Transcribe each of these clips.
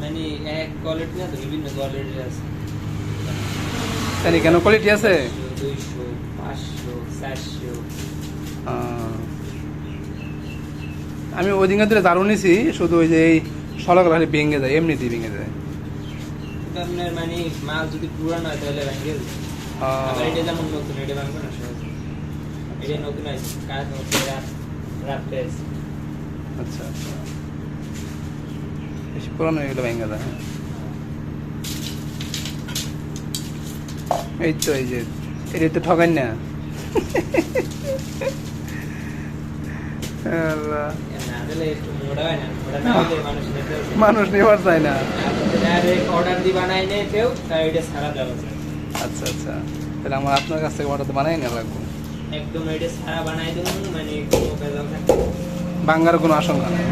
মানে এক কোয়ালিটি না বিভিন্ন কোয়ালিটির আছে। কেন কোয়ালিটি আছে? দুইশো পাঁচশো চারশো। আমি ওই দিনকার ধরে দারুণ নিছি শুধু ওই যে এই সড়ক ভেঙে যায় এমনিতেই ভেঙে যায়। আপনার মানে মাল যদি পুরানো হয় তাহলে ভেঙে আবার এটা যেমন নতুন এটা ভাঙবে না সহজে। এটা নতুন আছে কাজ হচ্ছে আচ্ছা আচ্ছা। বেশি পুরানো এগুলো ভেঙে যায় হ্যাঁ। এই তো এই যে এটা তো ঠকাই না। সারা দেওয়া যায় আচ্ছা আচ্ছা তাহলে আমার আপনার কাছ থেকে অর্ডার বানাই না লাগবো একদম এটা সারা বানাই দেবো মানে কোনো থাকবে না। কোনো আশঙ্কা নেই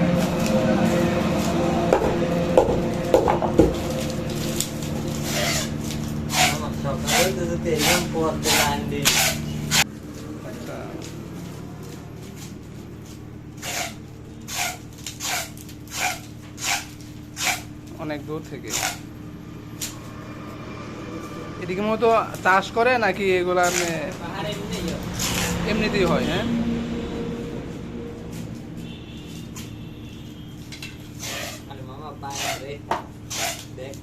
আমার সকালে তো যদি পড়তে লাইন দিই অনেক দূর থেকে। এদিকে মতো চাষ করে নাকি এগুলা। এমনিতেই হয় হ্যাঁ? দেখ